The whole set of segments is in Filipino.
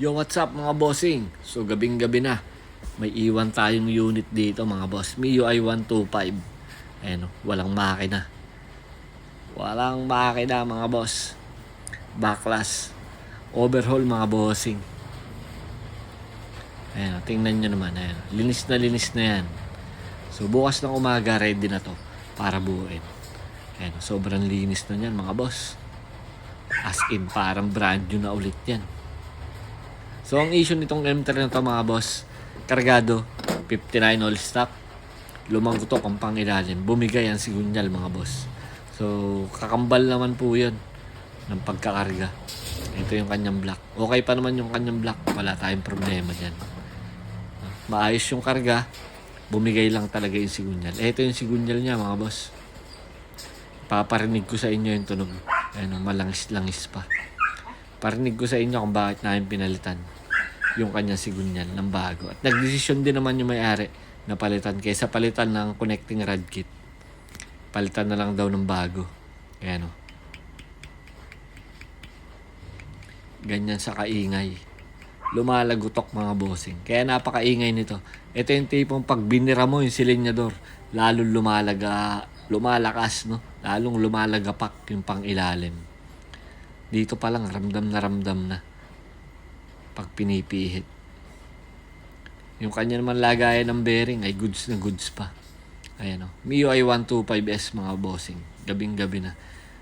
Yo, what's up mga bossing? So, gabing-gabi na. May iwan tayong unit dito mga boss. MIUI 125. Ayan, oh, walang makina. Walang makina mga boss. Backlash. Overhaul mga bossing. Ayan, oh, tingnan nyo naman. Ayan, oh. linis na linis na yan. So, bukas ng umaga, ready na to para buuin. Ayan, sobrang linis na yan mga boss. As in, parang brand new na ulit yan. So, ang issue nitong M3 na to mga boss, kargado, 59 all stock, lumang gutok ang pangilalim, bumigay ang sigunyal mga boss. So, kakambal naman po yun ng pagkakarga. Ito yung kanyang block. Okay pa naman yung kanyang block, wala tayong problema dyan. Maayos yung karga, bumigay lang talaga yung sigunyal. Ito yung sigunyal niya mga boss. Paparinig ko sa inyo yung tunog. Ayun, malangis-langis pa. Parinig ko sa inyo kung bakit namin pinalitan yung kanyang sigunyal ng bago. At nagdesisyon din naman yung may-ari na palitan kaysa palitan ng connecting rod kit. Palitan na lang daw ng bago. Ayan o. Ganyan sa kaingay. Lumalagutok mga bossing. Kaya napakaingay nito. Ito yung tipong pag binira mo yung silinyador, lalong lumalaga, lumalakas, no? Lalong lumalagapak yung pang ilalim. Dito pa lang, ramdam na ramdam na. Pag pinipihit. Yung kanya naman lagayan ng bearing ay goods na goods pa. Ayan o. MIUI 125S mga bossing. Gabing gabi na.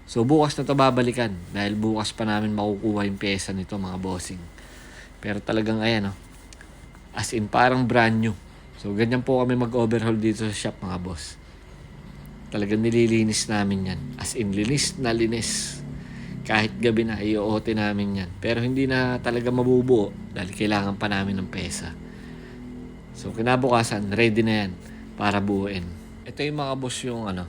So bukas na to babalikan. Dahil bukas pa namin makukuha yung pyesa nito mga bossing. Pero talagang ayan o. As in parang brand new. So ganyan po kami mag-overhaul dito sa shop mga boss. Talagang nililinis namin yan. As in linis na linis kahit gabi na i-OT namin yan. Pero hindi na talaga mabubuo dahil kailangan pa namin ng pesa. So kinabukasan, ready na yan para buuin. Ito yung mga boss yung ano,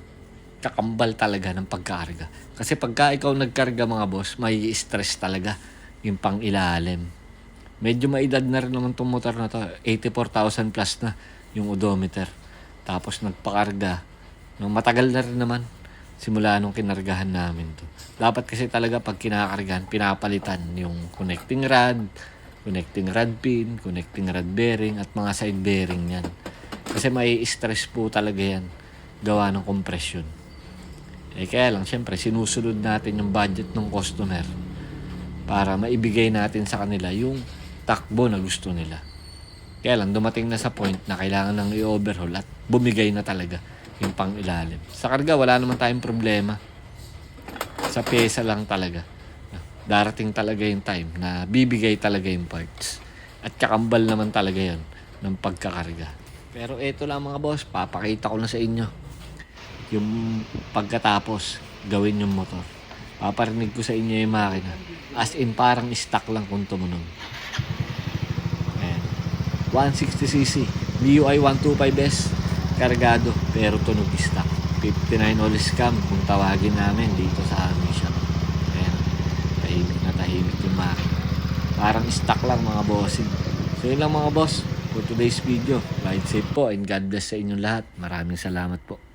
kakambal talaga ng pagkarga. Kasi pagka ikaw nagkarga mga boss, may stress talaga yung pang ilalim. Medyo maedad na rin naman itong motor na to. 84,000 plus na yung odometer. Tapos nagpakarga. No, matagal na rin naman simula nung kinargahan namin to. Dapat kasi talaga pag kinakargahan, pinapalitan yung connecting rod, connecting rod pin, connecting rod bearing, at mga side bearing yan. Kasi may stress po talaga yan gawa ng compression. Eh kaya lang, syempre, sinusunod natin yung budget ng customer para maibigay natin sa kanila yung takbo na gusto nila. Kaya lang, dumating na sa point na kailangan nang i-overhaul at bumigay na talaga yung pang ilalim. Sa karga, wala naman tayong problema. Sa pyesa lang talaga. Darating talaga yung time na bibigay talaga yung parts. At kakambal naman talaga yon ng pagkakarga. Pero ito lang mga boss, papakita ko na sa inyo. Yung pagkatapos, gawin yung motor. Paparinig ko sa inyo yung makina. As in, parang stock lang kung tumunog. Ayan. 160cc. MIUI 125S kargado pero tunog stock 59 all scam kung tawagin namin dito sa aming shop ayan tahimik na tahimik yung makina parang stock lang mga bossing. So yun lang mga boss for today's video. Ride safe po and God bless sa inyong lahat. Maraming salamat po